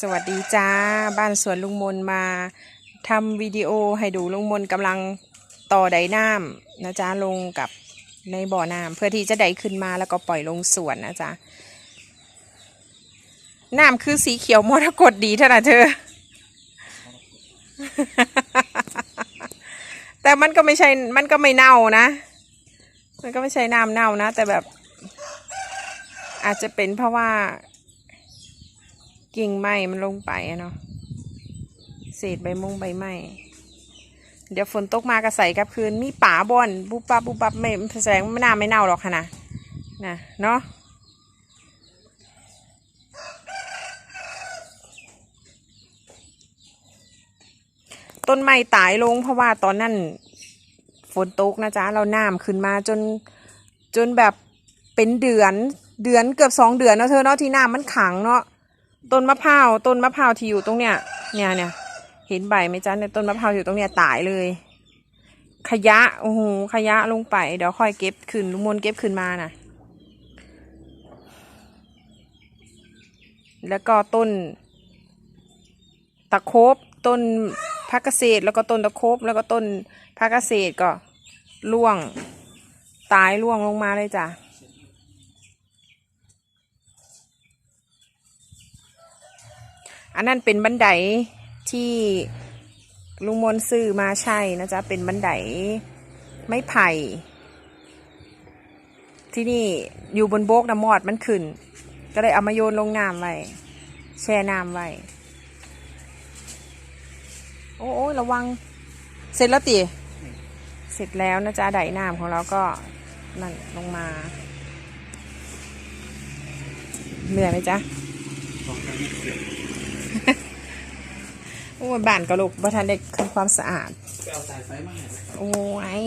สวัสดีจ้า บ้านสวนลุงมนมาทำวิดีโอให้ดูลุงมนกำลังต่อไดน้ำนะจ๊ะลงกับในบ่อน้ำเพื่อที่จะไดขึ้นมาแล้วก็ปล่อยลงสวนนะจ๊ะน้ำคือสีเขียวมรกตดีเท่านะเธอ แต่มันก็ไม่ใช่มันก็ไม่เน่านะ มันก็ไม่ใช่น้ำเน่านะ แต่แบบ อาจจะเป็นเพราะว่า กิ่งไม้มันลงไปอะเนาะเศษใบมงใบไม้เดี๋ยวฝนตกมากระใสกับคืนมีป่าบอนบุบปับบุบปับไม่แสดงไม่น่าไม่เน่าหรอกค่ะนะนะเนาะต้นไม้ตายลงเพราะว่าตอนนั้นฝนตกนะจ๊ะเราน้ำขึ้นมาจนจนแบบเป็นเดือนเดือนเกือบสองเดือนเนาะเธอเนาะที่น้ำมันขังเนาะ ต้นมะพร้าวต้นมะพร้าวที่อยู่ตรงเนี้ยเนี่ยเนี่ยเห็นใบไหมจ๊ะเนี่ยต้นมะพร้าวอยู่ตรงเนี้ยตายเลย ขยะโอ้โหขยะลงไปเดี๋ยวค่อยเก็บขึ้นลุงมนเก็บขึ้นมาน่ะ แล้วก็ต้น ตะโคบต้นพักเกษตรแล้วก็ต้นตะโคบแล้วก็ต้นพักเกษตรก็ร่วง ตายร่วงลงมาเลยจ้ะ อันนั้นเป็นบันไดที่ลุงมนซื้อมาใช่นะจ๊ะ เป็นบันไดไม้ไผ่ ที่นี่อยู่บนโบกน้ำมอดมันขึ้น ก็เลยเอามาโยนลงน้ำไว้ แช่น้ำไว้ โอ้โอ้ยระวัง เสร็จแล้วติเสร็จแล้วนะจ๊ะไดน้ำของเราก็นั่นลงมา เหนื่อยไหมจ๊ะ โอ้ยบ้านกระลุกบ่ทันได้ทำความสะอาด ไปเอาสายไฟมาให้ครับโอ้ย